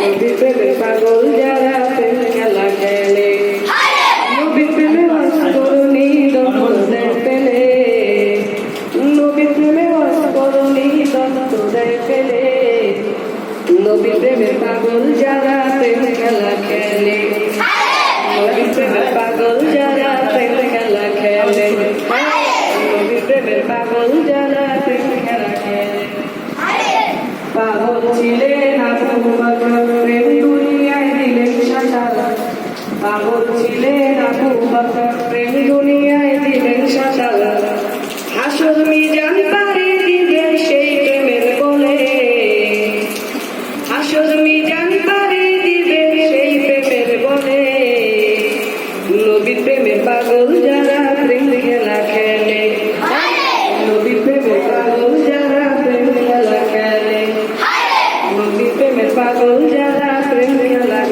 নবী প্রেম পাগল যারা প্রেম খেলা খেলে নবী প্রেমে অস্করণী দন্ত দেয় পেলে নবী প্রেমে অস্করণী দন্ত দেয় পেলে নবী প্রেমের পাগল যারা প্রেম খেলা খেলে নবী প্রেমের পাগল যারা প্রেম খেলা খেলে নবী প্রেমের পাগল যারা প্রেম খেলা খেলে পাগল ছিলেন আবু বকর প্রেম দুনিয়ায় দিলেন সাঁতার পাগল ছিলেন আবু বকর প্রেম দুনিয়ায় দিলেন সাঁতার হাসর মিজান পারি দিবেন সেই প্রেমের বলে হাসর মিজান পারি দিবেন সেই প্রেমের বলে নবী প্রেমের পাগল যারা প্রেম খেলে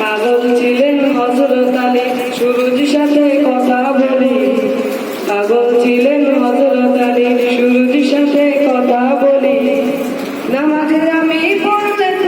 পাগল ছিলেন হজরত আলী সুরুজ সাথে কথা বলি পাগল ছিলেন হজরত আলী সুরুজ সাথে কথা আমি পড়লে